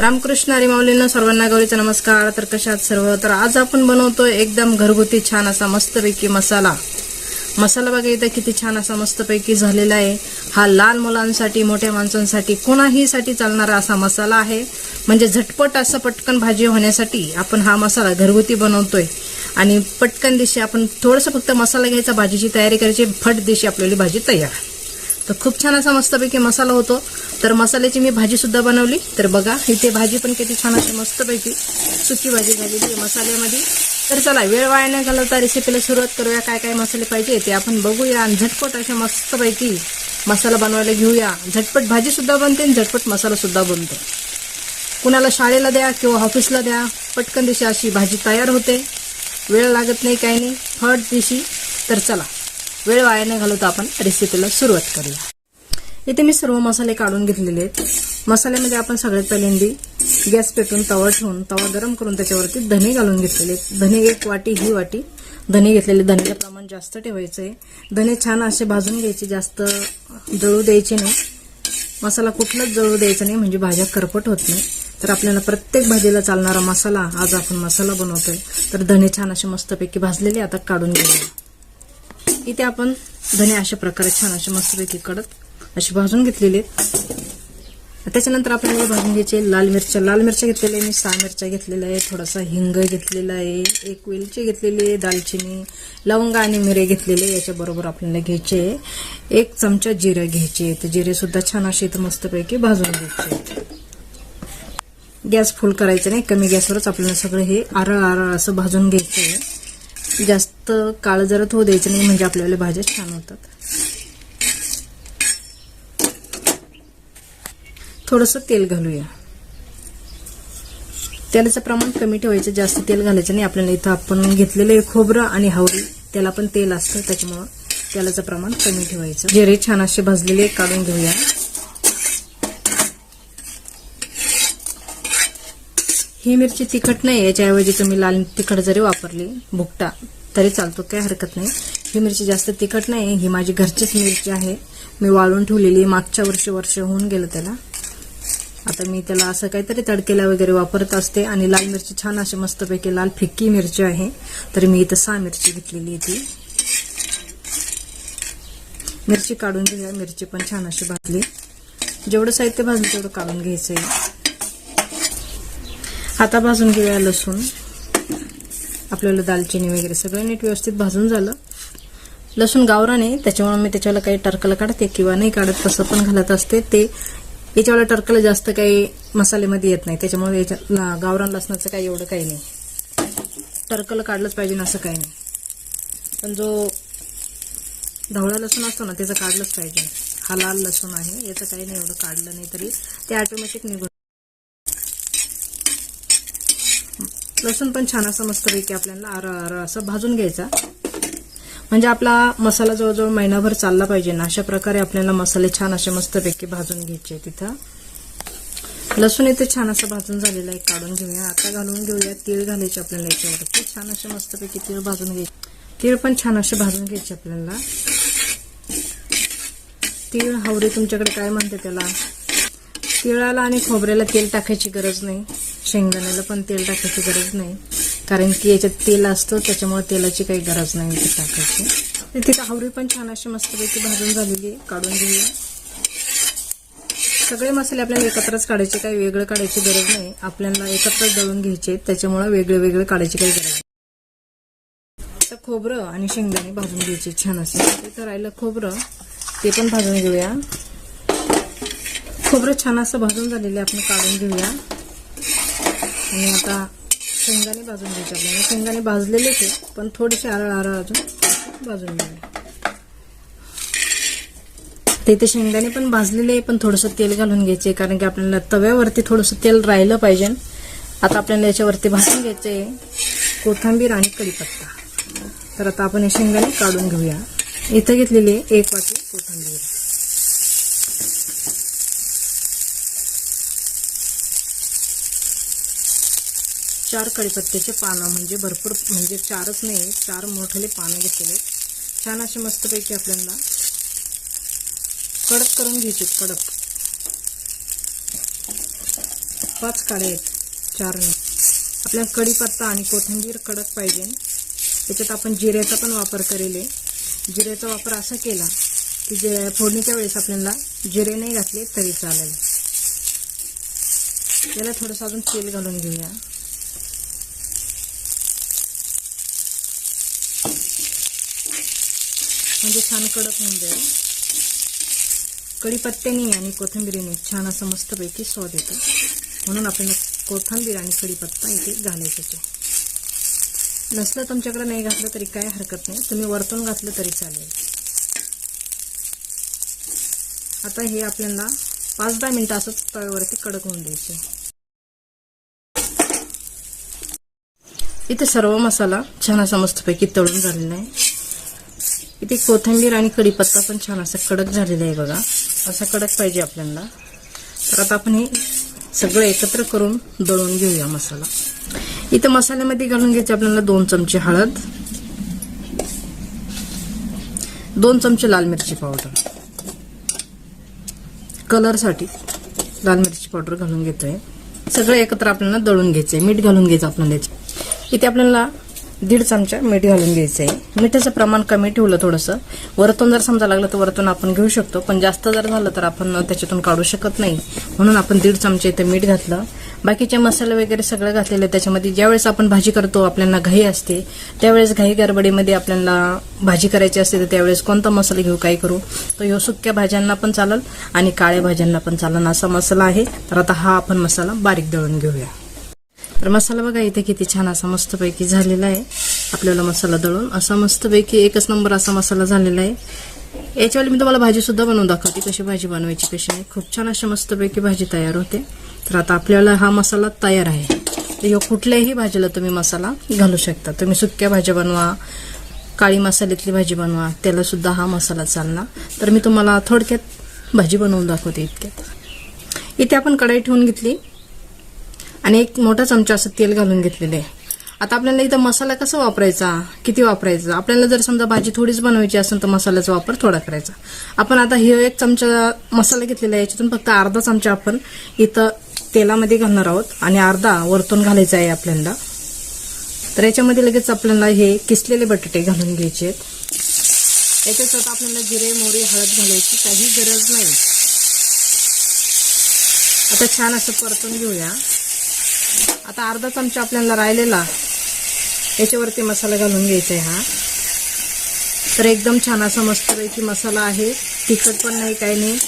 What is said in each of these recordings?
रामकृष्ण हरी माऊलींना सर्वांना गौरीचा नमस्कार. तर कशात सर्व? तर आज आपण बनवतोय एकदम घरगुती छान असा मस्तपैकी मसाला. मसाला बघा इथं किती छान असा मस्तपैकी झालेला आहे. हा लहान मुलांसाठी मोठ्या माणसांसाठी कोणाहीसाठी चालणारा असा मसाला आहे. म्हणजे झटपट असं पटकन भाजी होण्यासाठी आपण हा मसाला घरगुती बनवतोय. आणि पटकन दिशी आपण थोडंसं फक्त मसाला घ्यायचा भाजीची तयारी करायची फट दिशी आपल्याला भाजी तयार. तर खूप छान असा मस्तपैकी मसाला होतो. तर मसाल्याची मी भाजी सुद्धा बनवली. तर बघा इथे भाजी पण किती छान अशी मस्तपैकी सुकी भाजी झालेली आहे मसाल्यामध्ये. तर चला वेळ वाया न घालवता रेसिपीला सुरुवात करूया. काय काय मसाले पाहिजे ते आपण बघूया. आणि झटपट अशा मस्तपैकी मसाला बनवायला घेऊया. झटपट भाजी सुद्धा बनते आणि झटपट मसाला सुद्धा बनतो. कुणाला शाळेला द्या किंवा ऑफिसला द्या पटकन दिशी अशी भाजी तयार होते. वेळ लागत नाही काही नाही. फट दिशी तर चला. वेळ वाया न घालवता आपण रेसिपीला सुरुवात करूया. इथे मी सर्व मसाले काढून घेतलेले आहेत. मसाल्यामध्ये आपण सगळ्यात पहिल्यांदी गॅस पेटून तवा ठेवून तवा गरम करून त्याच्यावरती धने घालून घेतलेले आहेत. धने एक वाटी ही वाटी. धने घेतलेले धनेचं प्रमाण जास्त ठेवायचं आहे. धने छान असे भाजून घ्यायचे जास्त जळू द्यायचे नाही. मसाला कुठलाच जळू द्यायचा नाही म्हणजे भाज्या करपट होत नाही. तर आपल्याला प्रत्येक भाजीला चालणारा मसाला आज आपण मसाला बनवतोय. तर धने छान असे मस्तपैकी भाजलेले आता काढून घेऊया. इथे आपण धने अशा प्रकारे छान असे मस्तपैकी कडक असे भाजून घेतलेले आहेत. त्याच्यानंतर आपल्याला भाजून घ्यायचे लाल मिरच्या लाल मिरच्या घेतलेल्या आहे मी सहा मिरच्या घेतलेल्या आहे थोडासा हिंग घेतलेला आहे एक वेलची घेतलेली आहे दालचिनी लवंग आणि मिरे घेतलेले याच्याबरोबर आपल्याला घ्यायचे आहे. एक चमचा जिरे घ्यायचे तर जिरे सुद्धा छान असे इथं मस्तपैकी भाजून घ्यायचे गॅस फुल करायचं नाही कमी गॅसवरच आपल्याला सगळं हे आरळ आरळ असं भाजून घ्यायचं आहे जास्त काळ जर तो द्यायचं नाही म्हणजे आपल्याला भाज्या छान होतात. थोडंसं तेल घालूया. तेलाचं प्रमाण कमी ठेवायचं जास्त तेल घालायचं नाही. आपल्याला इथं आपण घेतलेलं आहे खोबरं आणि हावरी त्याला पण तेल असतं त्याच्यामुळं तेलाचं प्रमाण कमी ठेवायचं. जिरे छान असे भाजलेले काढून घेऊया. ही मिरची तिखट नाही याच्याऐवजी तुम्ही लाल तिखट जरी वापरली भुकटा तरी चालतो काही हरकत नाही. ही मिरची जास्त तिखट नाही ही माझी घरचीच मिरची आहे. मी वाळून ठेवलेली मागच्या वर्षी वर्ष होऊन गेलं त्याला. आता मी त्याला असं काहीतरी तडकेला वगैरे वापरत असते. आणि लाल मिरची छान अशी मस्तपैकी लाल फिक्की मिरची आहे. तर मी इथं सहा मिरची घेतलेली आहे ती. मिरची काढून घेऊया. मिरची पण छान अशी भाजली. जेवढं साहित्य भाजलं तेवढं काढून घ्यायचं आहे आता भाजून घेऊया लसूण. आपल्याला दालचिनी वगैरे सगळं नीट व्यवस्थित भाजून झालं. लसूण गावराने आहे त्याच्यामुळे मी त्याच्यावर काही टरकलं काढते किंवा नाही काढत तसं पण घालत असते. ते याच्यावर टरकलं जास्त काही मसाल्यामध्ये येत नाही त्याच्यामुळे याच्या गावरान लसणाचं काही एवढं काही नाही. टरकलं काढलंच पाहिजे ना असं काही नाही. पण जो ढवळा लसूण असतो ना त्याचं काढलंच पाहिजे. हा लाल लसूण आहे याचं काही नाही एवढं काढलं नाही तरी. ते ऑटोमॅटिक निघून लसूण पण छान असं मस्तपैकी आपल्याला आर आर असं भाजून घ्यायचा. म्हणजे आपला मसाला जवळजवळ महिनाभर चालला पाहिजे ना अशा प्रकारे आपल्याला मसाले छान असे मस्तपैकी भाजून घ्यायचे तिथं. लसूण इथे छान असं भाजून झालेलं आहे काढून घेऊया. आता घालून घेऊया तीळ घालायचे आपल्याला याच्यावरती. छान असे मस्तपैकी तीळ भाजून घ्यायचे. तीळ पण छान असे भाजून घ्यायचे आपल्याला. तीळ हावरे तुमच्याकडे काय म्हणते त्याला? तिळाला आणि खोबऱ्याला तेल टाकायची गरज नाही. शेंगदाण्याला पण तेल टाकायची गरज नाही. कारण की याच्यात तेल असतं त्याच्यामुळे तेलाची काही गरज नाही इथे टाकायची. तिथे आवरी पण छान अशी मस्तपैकी भाजून झालेली आहे काढून घेऊया. सगळे मसाले आपल्याला एकत्रच काढायचे काही वेगळं काढायची गरज नाही. आपल्याला एकत्रच दळून घ्यायचे त्याच्यामुळे वेगळे वेगळे काढायची काही गरज नाही. तर खोबरं आणि शेंगदाणे भाजून घ्यायचे छान असे. तर राहिलं खोबरं ते पण भाजून घेऊया. खोबरं छान असं भाजून झालेलं आपण काढून घेऊया. आणि आता शेंगाने भाजून घ्यायचे आपल्याला. शेंगाने भाजलेलेच आहे पण थोडेसे आरळ आरळ अजून भाजून घ्यावे ते इथे शेंगदाणे पण भाजलेले आहे पण थोडंसं तेल घालून घ्यायचे कारण की आपल्याला तव्यावरती थोडंसं तेल राहिलं पाहिजे. आता आपल्याला याच्यावरती भाजून घ्यायचे आहे कोथिंबीर आणि कढीपत्ता. तर आता आपण हे शेंगदाणे काढून घेऊया. इथं घेतलेली आहे एक वाटी कोथंबीर. चार कढीपत्त्याचे पानं म्हणजे भरपूर म्हणजे चारच नाही चार मोठेले पानं घेतलेले छान असे मस्तपैकी आपल्याला कडक करून घ्यायचे कडक. पाच काळे आहेत चार नाही. आपल्याला कढीपत्ता आणि कोथिंबीर कडक पाहिजे. त्याच्यात आपण जिऱ्याचा पण वापर करेल. आहे. जिऱ्याचा वापर असा केला की जे फोडणीच्या वेळेस आपल्याला जिरे नाही घातले तरी चालेल. याला थोडंसं अजून तेल घालून घेऊया. म्हणजे छान कडक होऊन जाईल. कढीपत्त्याने आणि कोथिंबिरीने छान असं मस्तपैकी स्वाद येतो. म्हणून आपण कोथिंबीर आणि कढीपत्ता इथे घालायचं नसलं तुमच्याकडे नाही घातलं तरी काय हरकत नाही. तुम्ही वरतून घातलं तरी चालेल. आता हे आपल्याला पाच दहा मिनिटं असं तव्यावरती कडक होऊन द्यायचे इथे सर्व मसाला छान असा मस्तपैकी तळून झालेला आहे. इथे कोथिंबीर आणि कढीपत्ता पण छान असा कडक झालेला आहे बघा. असा कडक पाहिजे आपल्याला. तर आता आपण हे सगळं एकत्र करून दळून घेऊया मसाला. इथं मसाल्यामध्ये घालून घ्यायचे आपल्याला दोन चमचे हळद. दोन चमचे लाल मिरची पावडर. कलरसाठी लाल मिरची पावडर घालून घेतोय. सगळं एकत्र आपल्याला दळून घ्यायचंय. मीठ घालून घ्यायचं आपल्याला इथे आपल्याला दीड चमचा मीठ घालून घ्यायचं आहे. मिठाचं प्रमाण कमी ठेवलं थोडंसं. वरतून जर समजा लागलं तर वरतून आपण घेऊ शकतो पण जास्त जर झालं तर आपण त्याच्यातून काढू शकत नाही. म्हणून आपण दीड चमचे इथे मीठ घातलं. बाकीचे मसाले वगैरे सगळं घातलेले त्याच्यामध्ये ज्यावेळेस आपण भाजी करतो आपल्याला घाई असते. त्यावेळेस घाई गडबडीमध्ये आपल्याला भाजी करायची असते तर त्यावेळेस कोणता मसाला घेऊ काय करू? तर ह्यो सुक्या भाज्यांना पण चालल आणि काळ्या भाज्यांना पण चालल. असा मसाला आहे. तर आता हा आपण मसाला बारीक दळून घेऊया. तर मसाला बघा इथे किती छान असा मस्तपैकी झालेला आहे. आपल्याला मसाला दळून असा मस्तपैकी एकच नंबर असा मसाला झालेला आहे. याच्यावेळी मी तुम्हाला भाजी सुद्धा बनवून दाखवते कशी भाजी बनवायची कशी नाही. खूप छान अशी मस्तपैकी भाजी तयार होते. तर आता आपल्याला हा मसाला तयार आहे. तर ह्यो कुठल्याही भाजीला तुम्ही मसाला घालू शकता. तुम्ही सुक्या भाज्या बनवा काळी मसाल्यातली भाजी बनवा त्याला सुद्धा हा मसाला चालणार. तर मी तुम्हाला थोडक्यात भाजी बनवून दाखवते इतक्यात. इथे आपण कढाई ठेवून घेतली. आणि एक मोठा चमचा असं तेल घालून घेतलेलं आहे. आता आपल्याला इथं मसाला कसा वापरायचा? किती वापरायचा? आपल्याला जर समजा भाजी थोडीच बनवायची असेल तर मसाल्याचा वापर थोडा करायचा. आपण आता हे एक चमचा मसाला घेतलेला आहे याच्यातून फक्त अर्धा चमचा आपण इथं तेलामध्ये घालणार आहोत आणि अर्धा वरतून घालायचा आहे आपल्याला. तर याच्यामध्ये लगेच आपल्याला हे किसलेले बटाटे घालून घ्यायचे आहेत. याच्यात आता आपल्याला जिरे मोरी हळद घालायची काही गरज नाही. आता छान असं परतून घेऊया. आता अर्धा चमचा आपल्याला राहिलेला. याच्यावरती मसाला घालून घ्यायचा आहे हा. तर एकदम छान असा मस्तपैकी मसाला आहे. तिखट पण नाही काही नाही.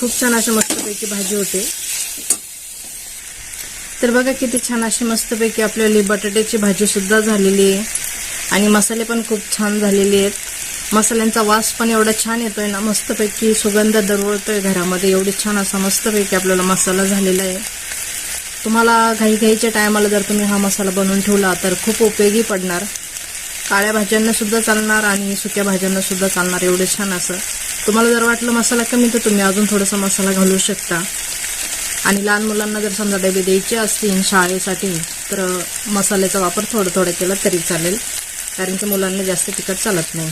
खूप छान असं मस्तपैकी भाजी होते. तर बघा किती छान अशी मस्तपैकी आपल्याला बटाट्याची भाजीसुद्धा झालेली आहे. आणि मसाले पण खूप छान झालेले आहेत. मसाल्यांचा वास पण एवढा छान येतोय ना मस्तपैकी सुगंध दरवळतोय घरामध्ये. एवढी छान असा मस्तपैकी आपल्याला मसाला झालेला आहे. तुम्हाला घाई घाईच्या टायमाला जर तुम्ही हा मसाला बनवून ठेवला तर खूप उपयोगी पडणार. काळ्या भाज्यांनासुद्धा चालणार आणि सुक्या भाज्यांनासुद्धा चालणार एवढं छान असं. तुम्हाला जर वाटलं मसाला कमी तर तुम्ही अजून थोडासा मसाला घालू शकता. आणि लहान मुलांना जर समजा डबे द्यायचे असतील शाळेसाठी तर मसाल्याचा वापर थोडं थोडं केला तरी चालेल. कारण की मुलांना जास्त तिखट चालत नाही.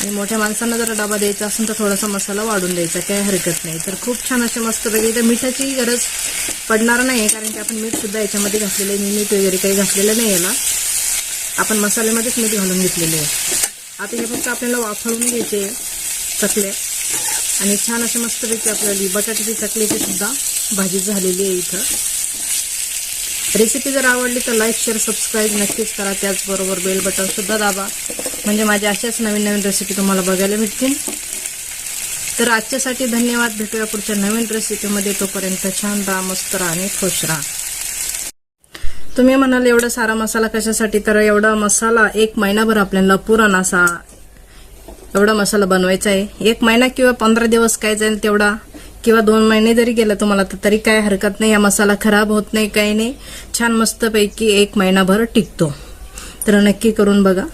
आणि मोठ्या माणसांना जर डबा द्यायचा असेल तर थोडासा मसाला वाढून द्यायचा काही हरकत नाही. तर खूप छान असे मस्त वेगळे तर मिठाची गरज पडणार नाही कारण की आपण मीठ सुद्धा याच्यामध्ये घातलेलं आहे. मी मीठ वगैरे काही घातलेलं नाही याला आपण मसाल्यामध्येच मीठ घालून घेतलेलं आहे. आता हे फक्त आपल्याला वाफळून घ्यायचे चकले. आणि छान असे मस्तपैकी आपल्याला बटाट्याची चकलीची सुद्धा भाजी झालेली आहे इथं. रेसिपी जर आवडली तर लाईक शेअर सबस्क्राईब नक्कीच करा. त्याचबरोबर बेल बटन सुद्धा दाबा. म्हणजे माझ्या अशाच नवीन नवीन रेसिपी तुम्हाला बघायला भेटतील. तर आजच्यासाठी धन्यवाद. भेटूया पुढच्या नवीन रेसिपीमध्ये तोपर्यंत छान राहा मस्त राहा आणि खुश राहा. तुम्ही म्हणाल एवढा सारा मसाला कशासाठी? तर एवढा मसाला एक महिनाभर आपल्याला पुरण असा एवढा मसाला बनवायचा आहे. एक महिना किंवा पंधरा दिवस काय जाईल तेवढा? किंवा दोन महिने जरी गेला तुम्हाला तर तरी काय हरकत नाही. या मसाला खराब होत नाही काही नाही. छान मस्तपैकी एक महिनाभर टिकतो. तर नक्की करून बघा.